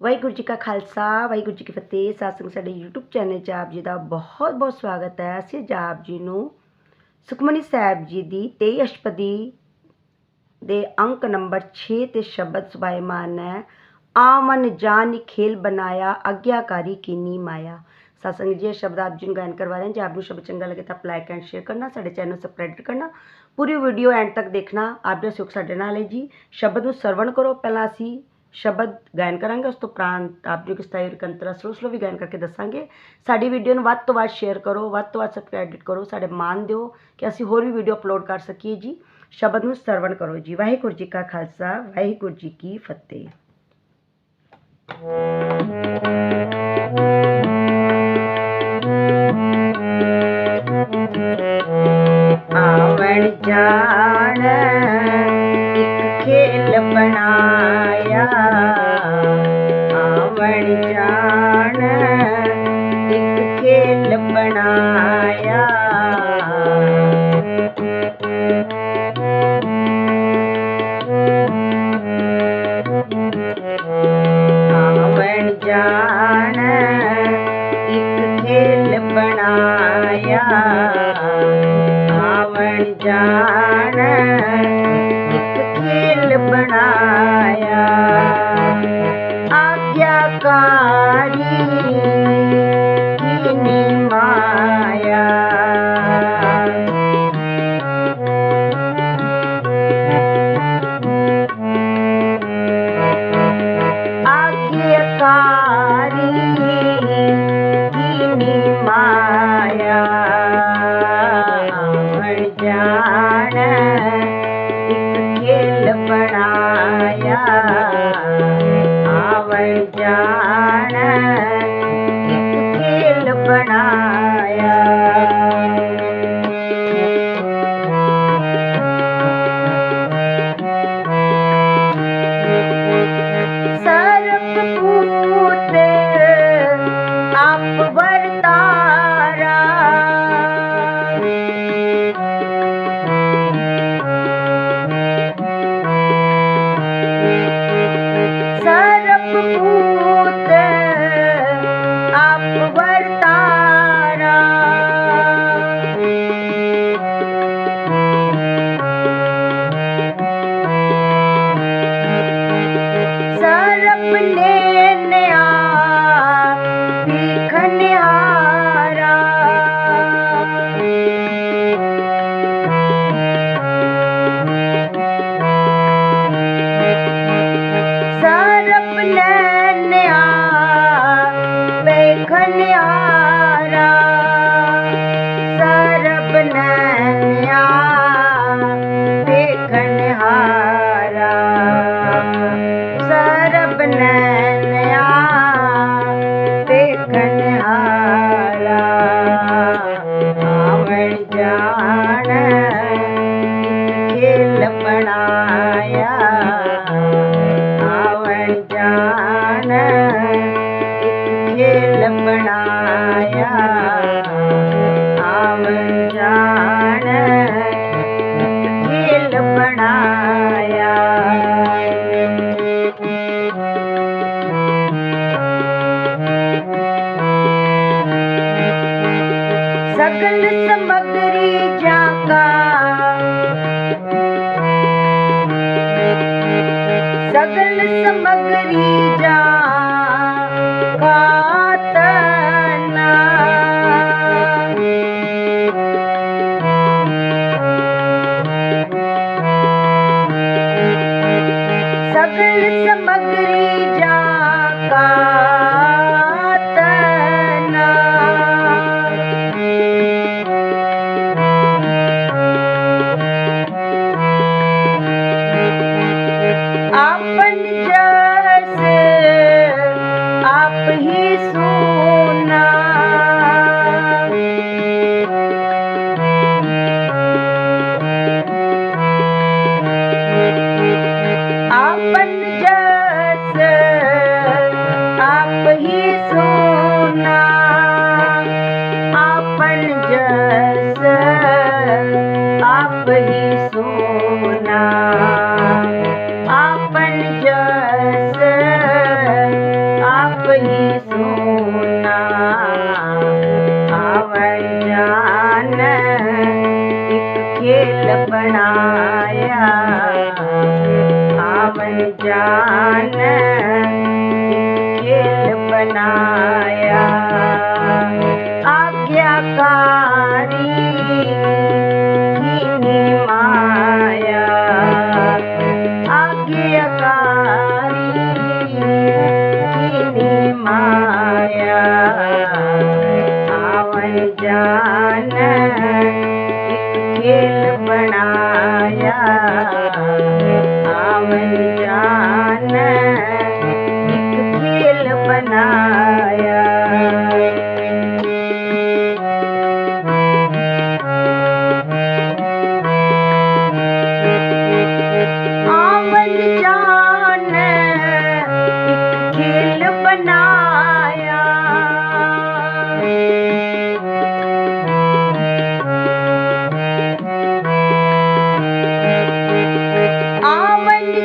ਵਾਹਿਗੁਰੂ ਜੀ ਕਾ ਖਾਲਸਾ, ਵਾਹਿਗੁਰੂ ਜੀ ਕੀ ਫਤਿਹ। ਸਾਸੰਗ ਸਾਡੇ YouTube channel 'ਚ ਆਪ ਜੀ ਦਾ ਬਹੁਤ ਬਹੁਤ ਸਵਾਗਤ ਹੈ। ਅਸੀਂ ਅੱਜ ਆਪ ਜੀ ਨੂੰ ਸੁਖਮਨੀ ਸਾਹਿਬ ਜੀ ਦੀ 23 ਅਸ਼ਟਪਦੀ ਦੇ ਅੰਕ ਨੰਬਰ 6 ਤੇ ਸ਼ਬਦ ਸੁਭਾਇਮਾਨ ਹੈ। ਆਮਨ ਜਾਨ ਖੇਲ ਬਨਾਇਆ ਆਗਿਆਕਾਰੀ ਕੀਨੀ ਮਾਇਆ। ਸਤਸੰਗ ਜੀ, ਇਹ ਸ਼ਬਦ ਆਪ ਜੀ ਨੂੰ ਗਾਇਨ ਕਰਵਾ ਰਹੇ ਹਾਂ। ਜੇ ਆਪ ਨੂੰ ਸ਼ਬਦ ਚੰਗਾ ਲੱਗੇ ਤਾਂ ਲਾਈਕ ਐਂਡ ਸ਼ੇਅਰ ਕਰਨਾ, ਸਾਡੇ ਚੈਨਲ ਨੂੰ ਸਬਸਕ੍ਰਾਈਬ ਕਰਨਾ, ਪੂਰੀ ਵੀਡੀਓ ਐਂਡ ਤੱਕ ਦੇਖਣਾ। ਆਪ ਦਾ ਸੁਖ ਸਾਡੇ ਨਾਲ ਹੈ ਜੀ। ਸ਼ਬਦ ਨੂੰ ਸਰਵਣ ਕਰੋ। ਪਹਿਲਾਂ ਅਸੀਂ ਸ਼ਬਦ ਗਾਇਨ ਕਰਾਂਗੇ ਉਸ ਤੋਂ ਉਪਰੰਤ ਆਪ ਜੀ ਕਿਸ ਤਰ੍ਹਾਂ ਕੰਤਰਾ ਸਲੋ ਸਲੋ ਵੀ ਗਾਇਨ ਕਰਕੇ ਦੱਸਾਂਗੇ ਸਾਡੀ ਵੀਡੀਓ ਨੂੰ ਵੱਧ ਤੋਂ ਵੱਧ ਸ਼ੇਅਰ ਕਰੋ ਵੱਧ ਤੋਂ ਵੱਧ ਸਬਸਕ੍ਰਾਈਬ ਕਰੋ ਸਾਡੇ ਮਾਨ ਦਿਓ ਕਿ ਅਸੀਂ ਹੋਰ ਵੀ ਵੀਡੀਓ ਅਪਲੋਡ ਕਰ ਸਕੀਏ ਜੀ ਸ਼ਬਦ ਨੂੰ ਸਰਵਣ ਕਰੋ ਜੀ ਵਾਹਿਗੁਰੂ ਜੀ ਕਾ ਖਾਲਸਾ ਵਾਹਿਗੁਰੂ ਜੀ ਕੀ ਫਤਿਹ ਆਵਣ ਜਾਣ yeah. अपनाया आम जान खेल बनाया सगल समग्री सगल समग्री भी सोना अपन जस आप ही सोना। आवर जान, एक खेल बनाया। आवन जान, एक खेल बनाया। आज्ञा का बनाया आमन जा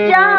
yeah.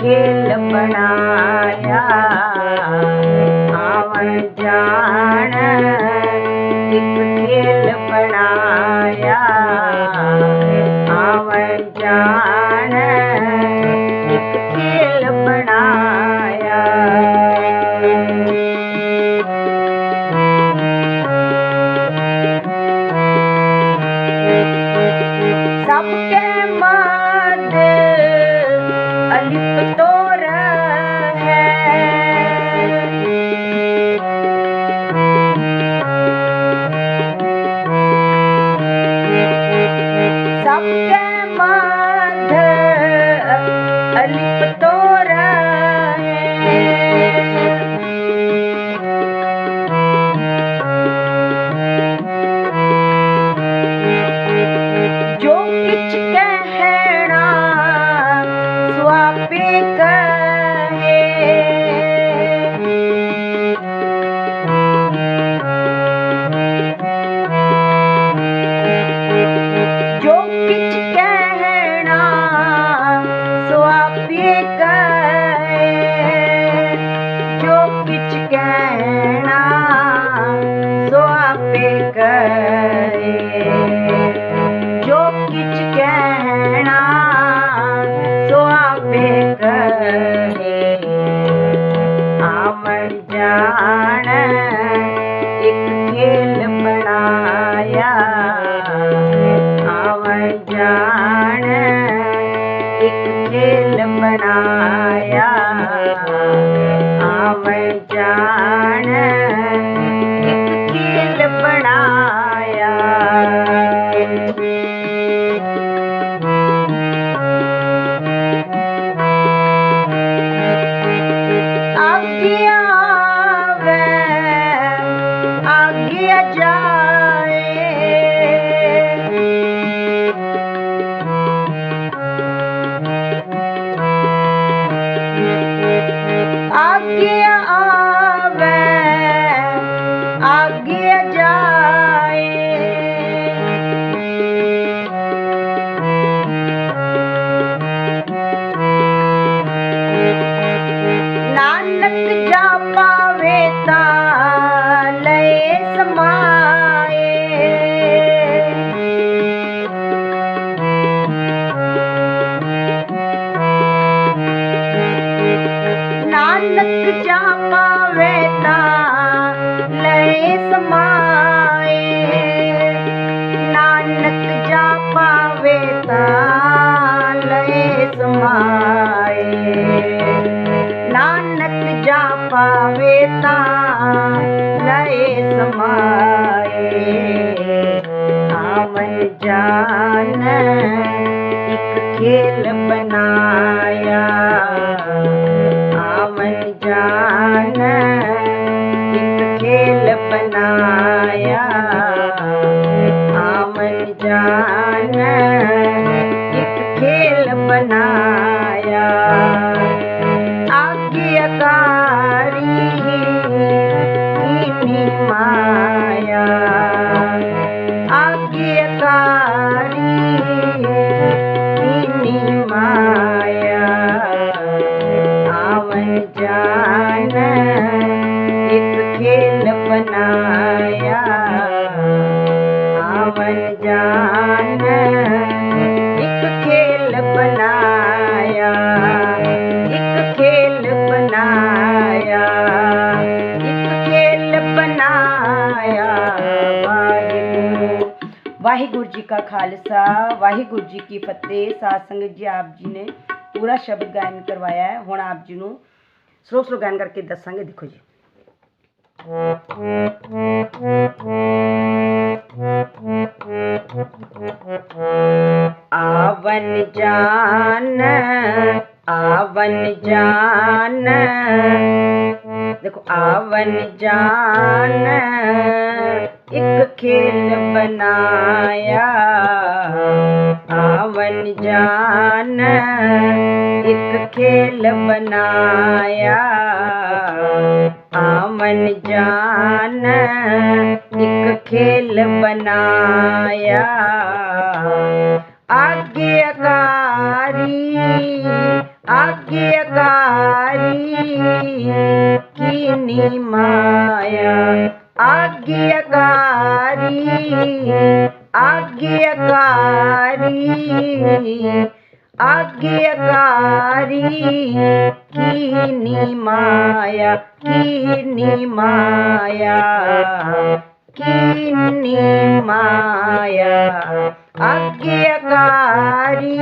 खेल बनाया। आवन जान एक खेल बनाया। आवन जान एक खेल बनाया। सबके मादे कुछ कहना, सो आप जो कुछ कहना, सो आप आम जान, एक खेल बनाया। जान, एक खेल बनाया। खुदान एक खेल बनाया। आवन जान, एक खेल बनाया। आमन जान, एक खेल बनाया। आज्ञा का ਖੇਲ ਬਣਾਇਆ ਇੱਕ ਖੇਲ ਬਣਾਇਆ ਇੱਕ ਖੇਲ ਬਣਾਇਆ ਵਾਹਿਗੁਰੂ ਵਾਹਿਗੁਰੂ ਜੀ ਕਾ ਖਾਲਸਾ ਵਾਹਿਗੁਰੂ ਜੀ ਕੀ ਫਤਿਹ ਸਾਧ ਸੰਗਤ ਜੀ ਆਪ ਜੀ ਨੇ ਪੂਰਾ ਸ਼ਬਦ ਗਾਇਨ ਕਰਵਾਇਆ ਹੈ ਹੁਣ ਆਪ ਜੀ ਨੂੰ ਸਲੋ ਸਲੋ ਗਾਇਨ ਕਰਕੇ ਦੱਸਾਂਗੇ ਦੇਖੋ ਜੀ ਆਵਨ ਜਾਨ आवन जान आवन जान। देखो आवन जान एक खेल बनाया। आवन जान एक खेल बनाया। आवन जान एक खेल बनाया। आज्ञाकारी आज्ञाकारी किनी माया। आज्ञाकारी आज्ञाकारी आज्ञाकारी किनी माया किनी माया। किन्नी माया आज्ञाकारी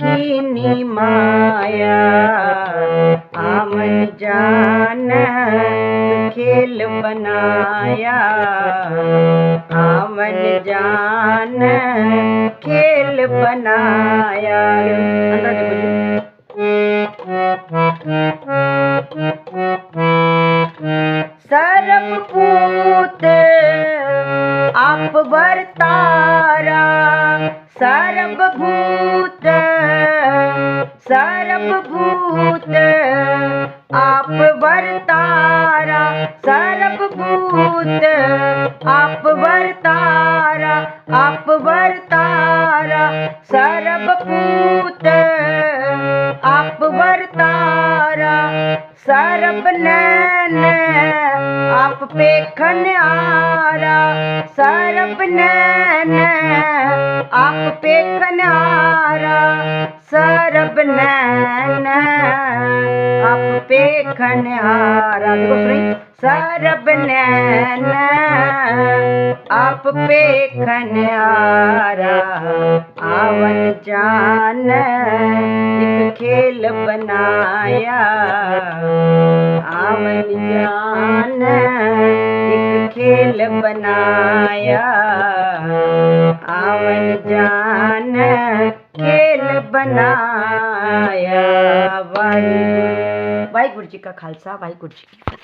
किन्नी माया। आमन जान खेल बनाया आमन जान खेल बनाया। ਆਪ ਵਰਤਾਰਾ। ਸਰਬ ਭੂਤ ਸਰਬ ਭੂਤ ਆਪ ਵਰਤਾਰਾ। ਸਰਬ ਭੂਤ ਆਪ ਵਰਤਾਰਾ ਆਪ ਵਰਤਾਰਾ। ਸਰਬ ਭੂਤ ਆਪ ਵਰਤਾਰਾ। ਸਰਬ ਨੈਣ ਆਪ ਪੇਖਣ ਆਰਾ ਸਰਬ ਨੈਣ। ਆਪ ਪੇਖਣ ਆਰਾ ਸਰਬ ਨੈਣ। ਆਪ ਪੇਖਣ ਆਰਾ ਦੇਖੋ ਸੁਣੀ ਸਰਬ ਨੈਣ। आप पे खनियारा आवन जान, एक खेल बनाया। आवन जान, एक खेल बनाया। आवन जान, खेल बनाया। वाहे। वाहिगुरु जी का खालसा, वाहिगुरु जी की